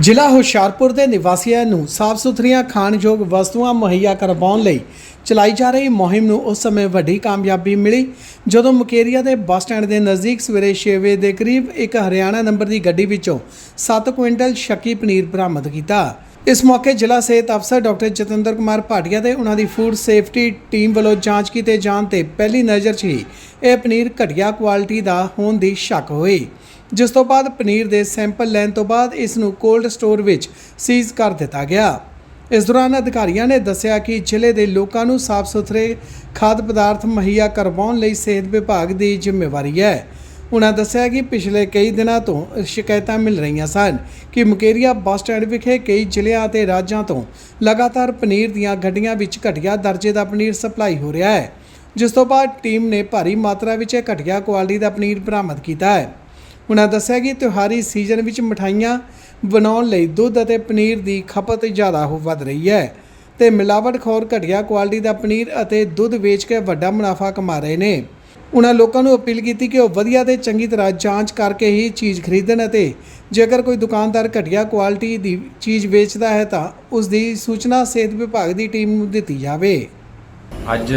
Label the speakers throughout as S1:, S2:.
S1: ਜ਼ਿਲ੍ਹਾ ਹੁਸ਼ਿਆਰਪੁਰ ਦੇ ਨਿਵਾਸੀਆਂ ਨੂੰ ਸਾਫ਼ ਸੁਥਰੀਆਂ ਖਾਣਯੋਗ ਵਸਤੂਆਂ ਮੁਹੱਈਆ ਕਰਵਾਉਣ ਲਈ ਚਲਾਈ ਜਾ ਰਹੀ ਮੁਹਿੰਮ ਨੂੰ ਉਸ ਸਮੇਂ ਵੱਡੀ ਕਾਮਯਾਬੀ ਮਿਲੀ, ਜਦੋਂ ਮੁਕੇਰੀਆ ਦੇ ਬੱਸ ਸਟੈਂਡ ਦੇ ਨਜ਼ਦੀਕ ਸਵੇਰੇ 6 ਵਜੇ ਦੇ ਕਰੀਬ ਇੱਕ ਹਰਿਆਣਾ ਨੰਬਰ ਦੀ ਗੱਡੀ ਵਿੱਚੋਂ 7 ਕੁਇੰਟਲ ਸ਼ੱਕੀ ਪਨੀਰ ਬਰਾਮਦ ਕੀਤਾ। ਇਸ ਮੌਕੇ ਜ਼ਿਲ੍ਹਾ ਸਿਹਤ ਅਫਸਰ ਡਾਕਟਰ ਜਤਿੰਦਰ ਕੁਮਾਰ ਭਾਟੀਆ ਤੇ ਉਹਨਾਂ ਦੀ ਫੂਡ ਸੇਫਟੀ ਟੀਮ ਵੱਲੋਂ ਜਾਂਚ ਕੀਤੇ ਜਾਣ ਤੇ ਪਹਿਲੀ ਨਜ਼ਰ 'ਚ ਹੀ ਇਹ ਪਨੀਰ ਘਟੀਆ ਕੁਆਲਿਟੀ ਦਾ ਹੋਣ ਦੀ ਸ਼ੱਕ ਹੋਈ। ਜਿਸ ਤੋਂ ਬਾਅਦ ਪਨੀਰ ਦੇ ਸੈਂਪਲ ਲੈਣ ਤੋਂ ਬਾਅਦ ਇਸ ਨੂੰ ਕੋਲਡ ਸਟੋਰ ਵਿੱਚ ਸੀਜ਼ ਕਰ ਦਿੱਤਾ ਗਿਆ। ਇਸ ਦੌਰਾਨ ਅਧਿਕਾਰੀਆਂ ਨੇ ਦੱਸਿਆ ਕਿ ਜ਼ਿਲ੍ਹੇ ਦੇ ਲੋਕਾਂ ਨੂੰ ਸਾਫ਼ ਸੁਥਰੇ ਖਾਦ ਪਦਾਰਥ ਮੁਹੱਈਆ ਕਰਵਾਉਣ ਲਈ ਸਿਹਤ ਵਿਭਾਗ ਦੀ ਜ਼ਿੰਮੇਵਾਰੀ ਹੈ। ਉਹਨਾਂ ਦੱਸਿਆ ਕਿ ਪਿਛਲੇ ਕਈ ਦਿਨਾਂ ਤੋਂ ਸ਼ਿਕਾਇਤਾਂ ਮਿਲ ਰਹੀਆਂ ਸਨ ਕਿ ਮੁਕੇਰੀਆ ਬੱਸ ਸਟੈਂਡ ਵਿਖੇ ਕਈ ਜ਼ਿਲ੍ਹਿਆਂ ਅਤੇ ਰਾਜਾਂ ਤੋਂ ਲਗਾਤਾਰ ਪਨੀਰ ਦੀਆਂ ਗੱਡੀਆਂ ਵਿੱਚ ਘਟੀਆ ਦਰਜੇ ਦਾ ਪਨੀਰ ਸਪਲਾਈ ਹੋ ਰਿਹਾ ਹੈ, ਜਿਸ ਤੋਂ ਬਾਅਦ ਟੀਮ ਨੇ ਭਾਰੀ ਮਾਤਰਾ ਵਿੱਚ ਘਟੀਆ ਕੁਆਲਿਟੀ ਦਾ ਪਨੀਰ ਬਰਾਮਦ ਕੀਤਾ ਹੈ। ਉਹਨਾਂ ਦੱਸਿਆ ਕਿ ਤਿਉਹਾਰੀ ਸੀਜ਼ਨ ਵਿੱਚ ਮਠਾਈਆਂ ਬਣਾਉਣ ਲਈ ਦੁੱਧ ਅਤੇ ਪਨੀਰ ਦੀ ਖਪਤ ਜ਼ਿਆਦਾ ਹੋ ਵੱਧ ਰਹੀ ਹੈ ਤੇ ਮਿਲਾਵਟਖੋਰ ਘਟੀਆ ਕੁਆਲਿਟੀ ਦਾ ਪਨੀਰ ਅਤੇ ਦੁੱਧ ਵੇਚ ਕੇ ਵੱਡਾ ਮੁਨਾਫਾ ਕਮਾ ਰਹੇ ਨੇ। ਉਹਨਾਂ ਲੋਕਾਂ ਨੂੰ ਅਪੀਲ ਕੀਤੀ ਕਿ ਉਹ ਵਧੀਆ ਤੇ ਚੰਗੀ ਤਰ੍ਹਾਂ ਜਾਂਚ ਕਰਕੇ ਹੀ ਚੀਜ਼ ਖਰੀਦਣ ਅਤੇ ਜੇਕਰ ਕੋਈ ਦੁਕਾਨਦਾਰ ਘਟੀਆ ਕੁਆਲਿਟੀ ਦੀ ਚੀਜ਼ ਵੇਚਦਾ ਹੈ ਤਾਂ ਉਸ ਦੀ ਸੂਚਨਾ ਸਿਹਤ ਵਿਭਾਗ ਦੀ ਟੀਮ ਨੂੰ ਦਿੱਤੀ ਜਾਵੇ।
S2: ਅੱਜ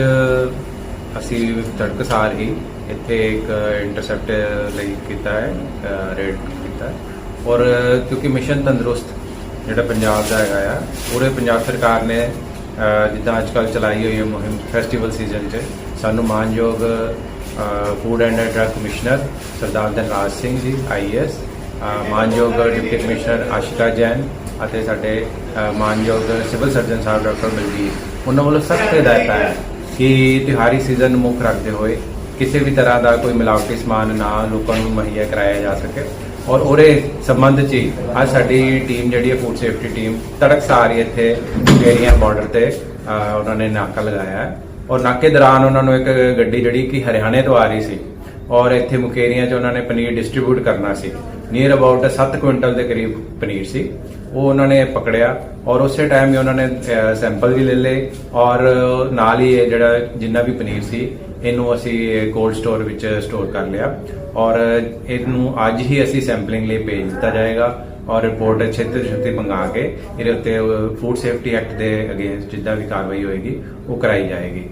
S2: ਅਸੀਂ ਤੜਕਸਾਰ ਹੀ ਇੱਥੇ ਇੱਕ ਇੰਟਰਸੈਪਟ ਲਈ ਕੀਤਾ ਹੈ ਰੇਡ ਕੀਤਾ ਔਰ ਕਿਉਂਕਿ ਮਿਸ਼ਨ ਤੰਦਰੁਸਤ ਜਿਹੜਾ ਪੰਜਾਬ ਦਾ ਹੈਗਾ ਆ, ਪੂਰੇ ਪੰਜਾਬ ਸਰਕਾਰ ਨੇ ਜਿੱਦਾਂ ਅੱਜ ਕੱਲ੍ਹ ਚਲਾਈ ਹੋਈ ਹੈ ਮੁਹਿੰਮ ਫੈਸਟੀਵਲ ਸੀਜ਼ਨ 'ਚ, ਸਾਨੂੰ ਮਾਨਯੋਗ food and drug commissioner Sardar Dhanraj Singh ji IAS ਮਾਨਯੋਗ ਡਿਪਟੀ ਕਮਿਸ਼ਨਰ ਆਸ਼ਿਕਾ ਜੈਨ ਅਤੇ ਸਾਡੇ ਮਾਨਯੋਗ ਸਿਵਲ ਸਰਜਨ ਸਾਹਿਬ ਡਾਕਟਰ ਬਲਜੀਤ ਉਹਨਾਂ ਵੱਲੋਂ ਸਖਤ ਹਦਾਇਤਾਂ ਹੈ ਕਿ ਤਿਉਹਾਰੀ ਸੀਜ਼ਨ ਨੂੰ ਮੁੱਖ ਰੱਖਦੇ ਹੋਏ ਕਿਸੇ ਵੀ ਤਰ੍ਹਾਂ ਦਾ ਕੋਈ ਮਿਲਾਵਟੀ ਸਮਾਨ ਨਾ ਲੋਕਾਂ ਨੂੰ ਮੁਹੱਈਆ ਕਰਾਇਆ ਜਾ ਸਕੇ। ਔਰ ਉਹਦੇ ਸੰਬੰਧ 'ਚ ਹੀ ਅੱਜ ਸਾਡੀ ਟੀਮ ਜਿਹੜੀ ਹੈ ਫੂਡ ਸੇਫਟੀ ਟੀਮ ਤੜਕਸਾਰ ਹੀ ਇੱਥੇ ਏਰੀਆ ਬਾਰਡਰ ਤੇ ਉਹਨਾਂ ਨੇ ਨਾਕਾ ਲਗਾਇਆ ਹੈ। ਔਰ ਨਾਕੇ ਦੌਰਾਨ ਉਹਨਾਂ ਨੂੰ ਇੱਕ ਗੱਡੀ ਜਿਹੜੀ ਕਿ ਹਰਿਆਣੇ ਤੋਂ ਆ ਰਹੀ ਸੀ ਔਰ ਇੱਥੇ ਮੁਕੇਰੀਆਂ 'ਚ ਉਹਨਾਂ ਨੇ ਪਨੀਰ ਡਿਸਟ੍ਰੀਬਿਊਟ ਕਰਨਾ ਸੀ। ਨੀਅਰ ਅਬਾਊਟ 7 ਕੁਇੰਟਲ ਦੇ ਕਰੀਬ ਪਨੀਰ ਸੀ। ਉਹ ਉਹਨਾਂ ਨੇ ਪਕੜਿਆ ਔਰ ਉਸੇ ਟਾਈਮ ਹੀ ਉਹਨਾਂ ਨੇ ਸੈਂਪਲ ਵੀ ਲੈ ਲਏ ਔਰ ਨਾਲ ਹੀ ਇਹ ਜਿਹੜਾ ਜਿੰਨਾ ਵੀ ਪਨੀਰ ਸੀ, ਇਹਨੂੰ ਅਸੀਂ ਕੋਲਡ ਸਟੋਰ ਵਿੱਚ ਸਟੋਰ ਕਰ ਲਿਆ ਔਰ ਇਹਨੂੰ ਅੱਜ ਹੀ ਅਸੀਂ ਸੈਂਪਲਿੰਗ ਲਈ ਭੇਜ ਦਿੱਤਾ ਜਾਏਗਾ। ਔਰ ਰਿਪੋਰਟ ਛੇਤੀ ਛੇਤੀ ਮੰਗਾ ਕੇ ਇਹਦੇ ਉੱਤੇ ਫੂਡ ਸੇਫਟੀ ਐਕਟ ਦੇ ਅਗੇਂਸਟ ਜਿੱਦਾਂ ਵੀ ਕਾਰਵਾਈ ਹੋਏਗੀ ਉਹ ਕਰਾਈ ਜਾਏਗੀ।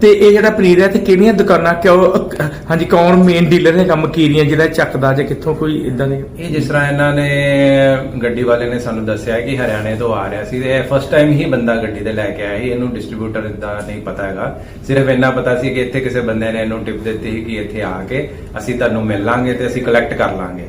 S3: ਤੇ ਇਹ ਜਿਹੜਾ ਪਨੀਰ ਹੈ ਤੇ ਕਿਹੜੀਆਂ ਦੁਕਾਨਾਂ ਕਿਉਂ ਹਾਂਜੀ ਕੌਣ ਮੇਨ ਡੀਲਰ ਹੈਗਾ ਮਕੀਰੀਆਂ ਜਿਹੜਾ ਚੱਕਦਾ ਜਾਂ ਕਿੱਥੋਂ ਕੋਈ ਇਦਾਂ ਦੇ?
S2: ਇਹ ਜਿਸ ਤਰ੍ਹਾਂ ਇਹਨਾਂ ਨੇ ਗੱਡੀ ਵਾਲੇ ਨੇ ਸਾਨੂੰ ਦੱਸਿਆ ਕਿ ਹਰਿਆਣੇ ਤੋਂ ਆ ਰਿਹਾ ਸੀ ਤੇ ਇਹ ਫਸਟ ਟਾਈਮ ਹੀ ਬੰਦਾ ਗੱਡੀ ਤੇ ਲੈ ਕੇ ਆਇਆ ਸੀ ਇਹਨੂੰ ਡਿਸਟ੍ਰੀਬਿਊਟਰ ਦਾ ਨਹੀਂ ਪਤਾ ਹੈਗਾ। ਸਿਰਫ ਇੰਨਾ ਪਤਾ ਸੀ ਕਿ ਇੱਥੇ ਕਿਸੇ ਬੰਦੇ ਨੇ ਇਹਨੂੰ ਟਿਪ ਦਿੱਤੀ ਸੀ ਕਿ ਇੱਥੇ ਆ ਕੇ ਅਸੀਂ ਤੁਹਾਨੂੰ ਮਿਲ ਲਾਂਗੇ ਤੇ ਅਸੀਂ ਕਲੈਕਟ ਕਰ ਲਾਂਗੇ।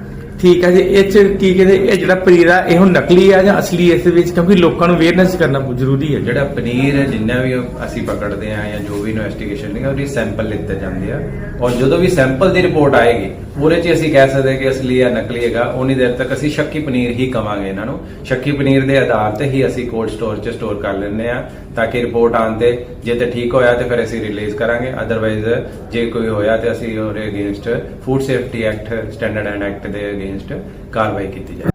S3: ਠੀਕ ਹੈ ਜੀ, ਇਹ ਚ ਕੀ ਕਹਿੰਦੇ, ਇਹ ਜਿਹੜਾ ਪਨੀਰ ਆ, ਇਹ ਨਕਲੀ ਆ ਜਾਂ ਅਸਲੀ ਇਸ ਦੇ ਵਿੱਚ? ਕਿਉਂਕਿ ਲੋਕਾਂ ਨੂੰ ਅਵੇਅਰਨੈਸ ਕਰਨਾ ਬਹੁਤ ਜ਼ਰੂਰੀ ਹੈ।
S2: ਜਿਹੜਾ ਪਨੀਰ ਹੈ, ਜਿੰਨਾ ਵੀ ਅਸੀਂ ਪਕੜਦੇ ਆ ਜਾਂ ਜੋ ਵੀ ਇਨਵੈਸਟੀਗੇਸ਼ਨ ਨਹੀਂ ਉਹਦੀ ਸੈਂਪਲ ਲਿੱਤੇ ਜਾਂਦੇ ਆ। ਔਰ ਜਦੋਂ ਵੀ ਸੈਂਪਲ ਦੀ ਰਿਪੋਰਟ ਆਏਗੀ, ਉਹਦੇ 'ਚ ਅਸੀਂ ਕਹਿ ਸਕਦੇ ਕਿ ਅਸਲੀ ਜਾਂ ਨਕਲੀ ਹੈਗਾ। ਉਨੀ ਦੇਰ ਤੱਕ ਅਸੀਂ ਸ਼ੱਕੀ ਪਨੀਰ ਹੀ ਕਵਾਂਗੇ ਇਹਨਾਂ ਨੂੰ। ਸ਼ੱਕੀ ਪਨੀਰ ਦੇ ਆਧਾਰ ਤੇ ਹੀ ਅਸੀਂ ਕੋਲਡ ਸਟੋਰ 'ਚ ਸਟੋਰ ਕਰ ਲੈਂਦੇ ਆ ਤਾਂ ਕਿ ਰਿਪੋਰਟ ਆਉਣ ਤੇ ਜੇ ਤੇ ਠੀਕ ਹੋਇਆ ਤੇ ਫਿਰ ਅਸੀਂ ਰਿਲੀਜ਼ ਕਰਾਂਗੇ। ਅਦਰਵਾਈਜ਼ ਜੇ ਕੋਈ ਹੋਇਆ ਤੇ ਅਸੀਂ ਉਹਦੇ against food safety act standard and act ਦੇ ਅਗੇਂਸਟ ਕਾਰਵਾਈ ਕੀਤੀ ਜਾਵੇ।